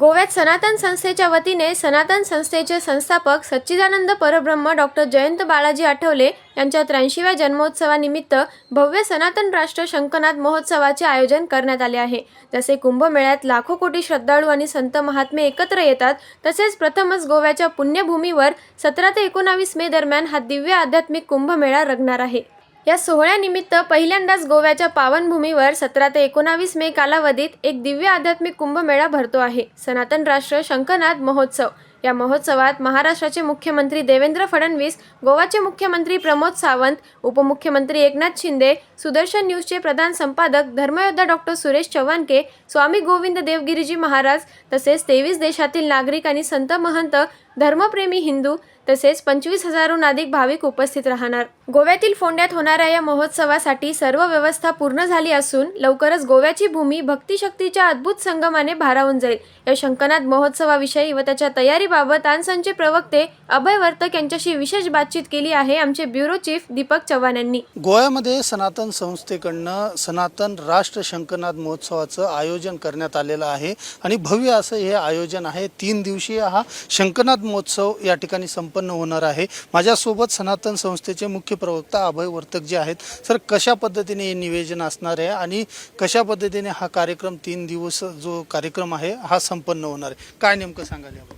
गोव्यात सनातन संस्थेच्या वतीने सनातन संस्थेचे संस्थापक सच्चिदानंद परब्रह्म डॉक्टर जयंत बाळाजी आठवले यांच्या त्र्याऐंशीव्या जन्मोत्सवानिमित्त भव्य सनातन राष्ट्र शंकनाथ महोत्सवाचे आयोजन करण्यात आले आहे. जसे कुंभमेळ्यात लाखो कोटी श्रद्धाळू आणि संत महात्मे एकत्र येतात. तसेच प्रथमच गोव्याच्या पुण्यभूमीवर सतरा ते एकोणावीस मे दरम्यान हा दिव्य आध्यात्मिक कुंभमेळा रंगणार आहे. या सोहळ्यानिमित्त पहिल्यांदाच गोव्याच्या पावनभूमीवर सतरा ते एकोणावीस मे कालावधीत एक दिव्य आध्यात्मिक कुंभमेळा भरतो आहे. सनातन राष्ट्र शंखनाद महोत्सव. या महोत्सवात महाराष्ट्राचे मुख्यमंत्री देवेंद्र फडणवीस गोवाचे मुख्यमंत्री प्रमोद सावंत उपमुख्यमंत्री एकनाथ शिंदे सुदर्शन न्यूजचे प्रधान संपादक धर्मयोद्धा डॉक्टर सुरेश चव्हाणके स्वामी गोविंद देवगिरीजी महाराज तसेच तेवीस देशातील नागरिक आणि संत महंत धर्मप्रेमी हिंदू तसेच पंचवीस हजारहून अधिक भाविक उपस्थित राहणार. गोव्यातील फोंड्यात होणाऱ्या या महोत्सवासाठी सर्व व्यवस्था पूर्ण झाली असून लवकरच गोव्याची भूमी भक्तिशक्तीच्या अद्भुत संगमाने भारावून जाईल. या शंकनाथ महोत्सवाविषयी व त्याच्या तयारीबाबत आनसनचे प्रवक्ते अभय वर्तक यांच्याशी विशेष बातचीत केली आहे आमचे ब्युरो चीफ दीपक चव्हाण यांनी. गोव्यामध्ये सनातन संस्थेकडनं सनातन राष्ट्र शंकनाद महोत्सवाचं आयोजन करण्यात आलेलं आहे आणि भव्य असं हे आयोजन आहे. तीन दिवसीय हा शंकनाद महोत्सव या ठिकाणी संप संपन्न होणार आहे. माझ्यासोबत सनातन संस्थेचे मुख्य प्रवक्ता अभय वर्तक जे आहेत सर कशा पद्धतीने हे निवेदन असणार आहे आणि कशा पद्धतीने हा कार्यक्रम तीन दिवस जो कार्यक्रम आहे हा संपन्न होणार आहे? काय नेमकं सांगाल याबद्दल?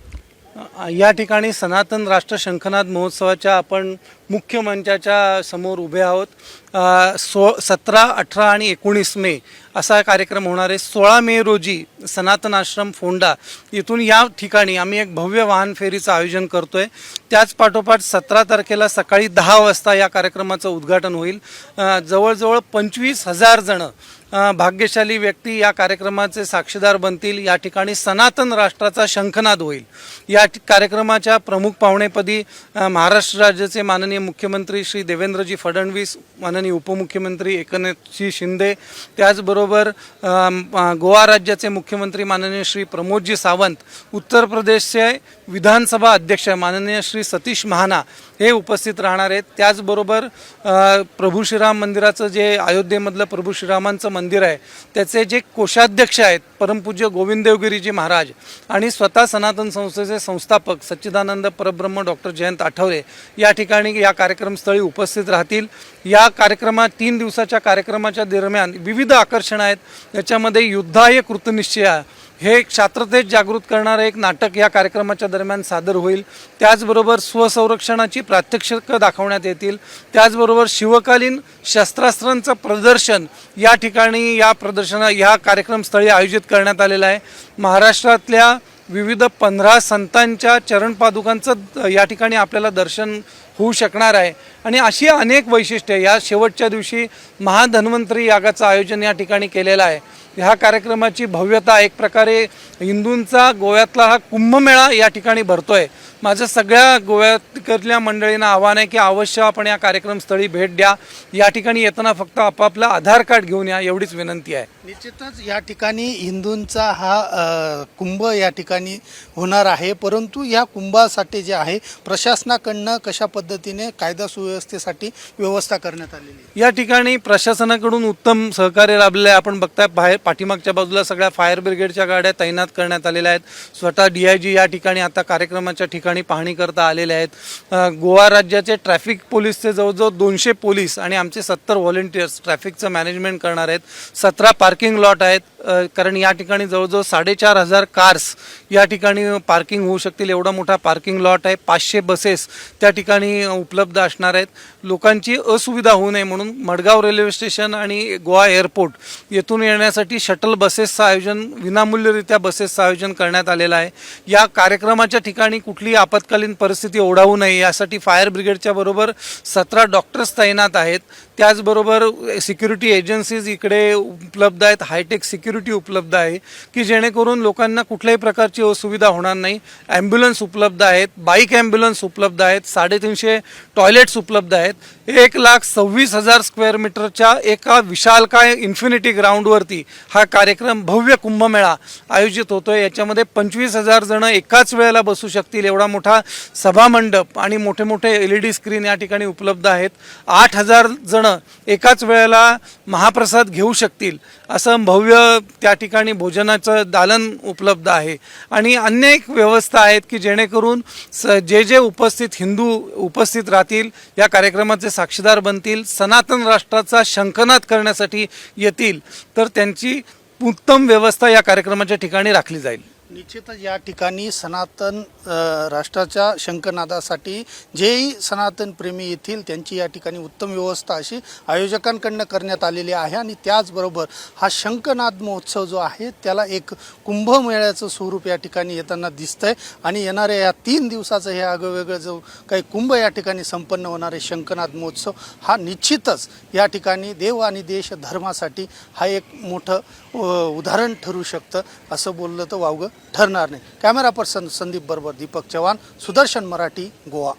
या ठिकाणी सनातन राष्ट्र शंखनाद महोत्सवाच्या आपण मुख्य मंचाच्या समोर उभे आहोत. सो सतरा अठरा आणि एकोणीस मे असा कार्यक्रम होणार आहे. सोळा मे रोजी सनातन आश्रम फोंडा इथून या ठिकाणी आम्ही एक भव्य वाहन फेरीचं आयोजन करतो त्याच पाठोपाठ सतरा तारखेला सकाळी दहा वाजता या कार्यक्रमाचं उद्घाटन होईल. जवळजवळ पंचवीस हजार जणं भाग्यशाली व्यक्ती या कार्यक्रमाचे साक्षीदार बनतील. या ठिकाणी सनातन राष्ट्राचा शंखनाद होईल. या कार्यक्रमाच्या प्रमुख पाहुणेपदी महाराष्ट्र राज्याचे माननीय मुख्यमंत्री श्री देवेंद्रजी फडणवीस माननीय उपमुख्यमंत्री एकनाथजी शिंदे त्याचबरोबर त्याचबरोबर गोवा राज्याचे मुख्यमंत्री माननीय श्री प्रमोदजी सावंत उत्तर प्रदेशचे विधानसभा अध्यक्ष माननीय श्री सतीश महाना हे उपस्थित राहणार आहेत. त्याचबरोबर प्रभू श्रीराम मंदिराचं जे अयोध्येमधलं प्रभू श्रीरामांचं मंदिर आहे त्याचे जे कोषाध्यक्ष आहेत परमपूज्य गोविंद देवगिरीजी महाराज आणि स्वतः सनातन संस्थेचे संस्थापक सच्चिदानंद परब्रह्म डॉक्टर जयंत आठवले या ठिकाणी या कार्यक्रमस्थळी उपस्थित राहतील. या कार्यक्रमात तीन दिवसाच्या कार्यक्रमाच्या दरम्यान विविध आकर्षण आहेत. याच्यामध्ये युद्धाय कृतनिश्चया हे एक शास्त्रतेज जागृत करणारं एक नाटक या कार्यक्रमाच्या दरम्यान सादर होईल. त्याचबरोबर स्वसंरक्षणाची प्रात्यक्षिकं दाखवण्यात येतील. त्याचबरोबर शिवकालीन शस्त्रास्त्रांचं प्रदर्शन या ठिकाणी या प्रदर्शना या कार्यक्रमस्थळी आयोजित करण्यात आलेलं आहे. महाराष्ट्रातल्या विविध पंधरा संतांच्या चरणपादुकांचं या ठिकाणी आपल्याला दर्शन होऊ शकणार आहे. आणि अशी अनेक वैशिष्ट्ये या शेवटच्या दिवशी महाधन्वंतरी यागाचं आयोजन या ठिकाणी केलेलं आहे. ह्या कार्यक्रमाची भव्यता एक प्रकारे हिंदूंचा गोव्यातला हा कुंभमेळा या ठिकाणी भरतोय. माझं सगळ्या गोव्यातल्या मंडळींना आव्हान आहे की अवश्य आपण या कार्यक्रमस्थळी भेट द्या. या ठिकाणी येताना फक्त आपापलं आधार कार्ड घेऊन या एवढीच विनंती आहे. निश्चितच या ठिकाणी हिंदूंचा हा कुंभ या ठिकाणी होणार आहे. परंतु या कुंभासाठी जे आहे प्रशासनाकडनं कशा पद्धतीने कायदा सुव्यवस्थेसाठी व्यवस्था करण्यात आलेली आहे? या ठिकाणी प्रशासनाकडून उत्तम सहकार्य लाभलेलं आहे. आपण बघताय बाहेर पाठीमागच्या बाजूला सगळ्या फायर ब्रिगेडच्या गाड्या तैनात करण्यात आलेल्या आहेत. स्वतः डी आय जी या ठिकाणी आता कार्यक्रमाच्या ठिकाणी पाहणी करता आलेले आहेत. गोवा राज्याचे ट्रॅफिक पोलीसचे जवळजवळ दोनशे पोलीस आणि आमचे सत्तर व्हॉलेंटियर्स ट्रॅफिकचं मॅनेजमेंट करणार आहेत. सतरा पार्किंग लॉट आहेत. कारण या ठिकाणी जवळजवळ साडेचार हजार कार्स या ठिकाणी पार्किंग होऊ शकतील. एवढा मोठा पार्किंग लॉट आहे. पाचशे बसेस त्या ठिकाणी उपलब्ध असणार आहेत. लोकांची असुविधा होऊ नये म्हणून मडगाव रेल्वे स्टेशन आणि गोवा एअरपोर्ट येथून येण्यासाठी शटल बसेसचं आयोजन विनामूल्यरित्या बसेसचं आयोजन करण्यात आलेलं आहे. या कार्यक्रमाच्या ठिकाणी कुठलीही आपत्कालीन परिस्थिती ओढावू नये. यासाठी फायर ब्रिगेडच्या बरोबर सतरा डॉक्टर्स तैनात आहेत. त्याचबरोबर सिक्युरिटी एजन्सीज इकडे उपलब्ध आहेत. हायटेक सिक्युरिटी उपलब्ध आहे की जेणेकरून लोकांना कुठल्याही प्रकारची असुविधा होणार नाही. ॲम्ब्युलन्स उपलब्ध आहेत. बाईक ॲम्ब्युलन्स उपलब्ध आहेत. साडेतीनशे टॉयलेट्स उपलब्ध आहेत. एक लाख सव्वीस हजार स्क्वेअर मीटरच्या एका विशालकाय इन्फिनिटी ग्राउंडवरती हा कार्यक्रम भव्य कुंभमेळा आयोजित होतो आहे याच्यामध्ये पंचवीस हजार जणं एकाच वेळेला बसू शकतील. एवढा मोठा सभामंडप आणि मोठे मोठे एल ई डी स्क्रीन या ठिकाणी उपलब्ध आहेत. आठ हजार जणं एकाच वेळेला महाप्रसाद घेऊ शकतील. असं भव्य त्या ठिकाणी भोजनाचं दालन उपलब्ध आहे. आणि अनेक व्यवस्था आहेत की जेणेकरून स जे जे उपस्थित हिंदू उपस्थित राहतील या कार्यक्रमाचे साक्षीदार बनतील सनातन राष्ट्राचा शंखनाद करण्यासाठी येतील. तर त्यांची उत्तम व्यवस्था या कार्यक्रमाच्या ठिकाणी राखली जाईल. निश्चितच या ठिकाणी सनातन राष्ट्राच्या शंखनादासाठी जेही सनातन प्रेमी येथील त्यांची या ठिकाणी उत्तम व्यवस्था अशी आयोजकांकडनं करण्यात आलेली आहे आणि त्याचबरोबर हा शंखनाद महोत्सव जो आहे त्याला एक कुंभमेळ्याचं स्वरूप या ठिकाणी येताना दिसतंय आणि येणाऱ्या या तीन दिवसाचं हे आगळं जो काही कुंभ या ठिकाणी संपन्न होणारे शंखनाद महोत्सव हा निश्चितच या ठिकाणी देव आणि देश धर्मासाठी हा एक मोठं उदाहरण ठरू शकतं असं बोललं तर वावगं. ठरणार नाही. कॅमेरा पर्सन संदीप बरोबर दीपक चव्हाण सुदर्शन मराठी गोवा.